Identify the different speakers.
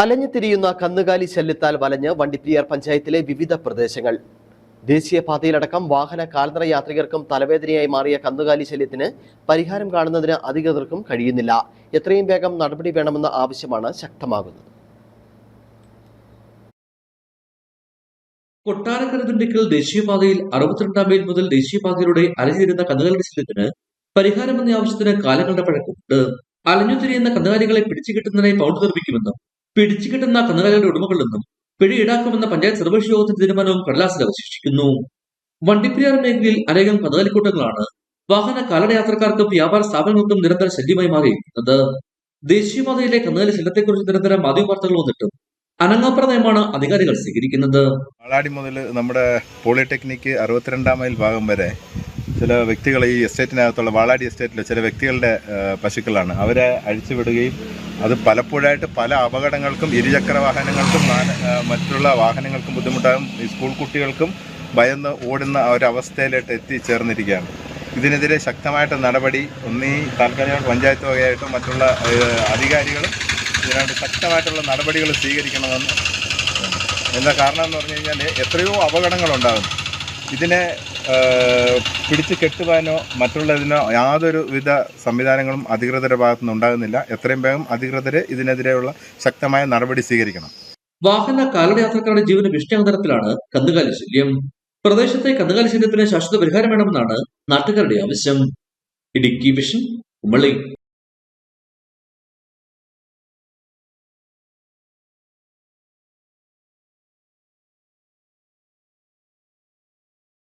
Speaker 1: അലഞ്ഞു തിരിയുന്ന കന്നുകാലി ശല്യത്താൽ വലഞ്ഞ് വണ്ടിപ്പെരിയാർ പഞ്ചായത്തിലെ വിവിധ പ്രദേശങ്ങൾ. ദേശീയപാതയിലടക്കം വാഹന കാൽനട യാത്രികർക്കും തലവേദനയായി മാറിയ കന്നുകാലി ശല്യത്തിന് പരിഹാരം കാണുന്നതിന് അധികൃതർക്കും കഴിയുന്നില്ല. എത്രയും വേഗം നടപടി വേണമെന്ന ആവശ്യമാണ് ശക്തമാകുന്നത്.
Speaker 2: കൊട്ടാരക്കര ദിണ്ടിക്കൽ ദേശീയപാതയിൽ അറുപത്തിരണ്ടാം മൈൽ മുതൽ ദേശീയപാതയിലൂടെ അലഞ്ഞിരുന്ന കന്നുകാലി ശല്യത്തിന് പരിഹാരമെന്ന ആവശ്യത്തിന് കാലങ്ങളുടെ പഴക്കമുണ്ട്. അലഞ്ഞു തിരിയുന്ന കന്നുകാലികളെ പിടിച്ചു കിട്ടുന്നതിനായി പൗണ്ട് നിർമ്മിക്കുമെന്നും പിടിച്ചു കിട്ടുന്ന കന്നുകാലികളുടെ ഉടമകളിൽ നിന്നും പിഴ ഈടാക്കുമെന്ന പഞ്ചായത്ത് സർവകക്ഷി യോഗത്തിന്റെ തീരുമാനവും കടലാസിൽ അവശേഷിക്കുന്നു. വണ്ടിപ്പെരിയാർ മേഖലയിൽ അനേകം കന്നുകാലിക്കൂട്ടങ്ങളാണ് വാഹന കാലട യാത്രക്കാർക്കും വ്യാപാര സ്ഥാപനങ്ങൾക്കും നിരന്തര ശല്യമായി മാറിയിരിക്കുന്നത്. ദേശീയപാതയിലെ കന്നുകാലി ശല്യത്തെക്കുറിച്ച് നിരന്തരം മാധ്യമ വാർത്തകൾ വന്നിട്ടും അനങ്ങാപ്ര നയമാണ് അധികാരികൾ സ്വീകരിക്കുന്നത്.
Speaker 3: മുതൽ നമ്മുടെ പോളിടെക്നിക് അറുപത്തിരണ്ടാം മൈൽ ഭാഗം വരെ ചില വ്യക്തികൾ ഈ എസ്റ്റേറ്റിനകത്തുള്ള വാളാടി എസ്റ്റേറ്റിലെ ചില വ്യക്തികളുടെ പശുക്കളാണ്. അവരെ അഴിച്ചുവിടുകയും അത് പലപ്പോഴായിട്ട് പല അപകടങ്ങൾക്കും ഇരുചക്ര വാഹനങ്ങൾക്കും മറ്റുള്ള വാഹനങ്ങൾക്കും ബുദ്ധിമുട്ടാകും. ഈ സ്കൂൾ കുട്ടികൾക്കും ഭയന്ന് ഓടുന്ന ഒരവസ്ഥയിലോട്ട് എത്തിച്ചേർന്നിരിക്കുകയാണ്. ഇതിനെതിരെ ശക്തമായിട്ട് നടപടി ഒന്നീ താൽക്കാലിക പഞ്ചായത്ത് വകയായിട്ടും മറ്റുള്ള അധികാരികളും ഇതിനായിട്ട് ശക്തമായിട്ടുള്ള നടപടികൾ സ്വീകരിക്കണമെന്ന്. എന്താ കാരണം എന്ന് പറഞ്ഞു കഴിഞ്ഞാൽ എത്രയോ അപകടങ്ങളുണ്ടാകും. ഇതിനെ പിടിച്ച് കെട്ടുവാനോ മറ്റുള്ളതിനോ യാതൊരു വിധ സംവിധാനങ്ങളും അധികൃതരുടെ ഭാഗത്തുനിന്ന് ഉണ്ടാകുന്നില്ല. എത്രയും വേഗം അധികൃതർ ഇതിനെതിരെയുള്ള ശക്തമായ നടപടി സ്വീകരിക്കണം.
Speaker 2: വാഹന കാലട യാത്രക്കാരുടെ ജീവന് ഭീഷണിയാകുന്ന തരത്തിലാണ് കന്നുകാലി ശല്യം. പ്രദേശത്തെ കന്നുകാലി ശല്യത്തിന് ശാശ്വത പരിഹാരം വേണമെന്നാണ് നാട്ടുകാരുടെ ആവശ്യം. ഇടുക്കി വിഷൻ കുമളി.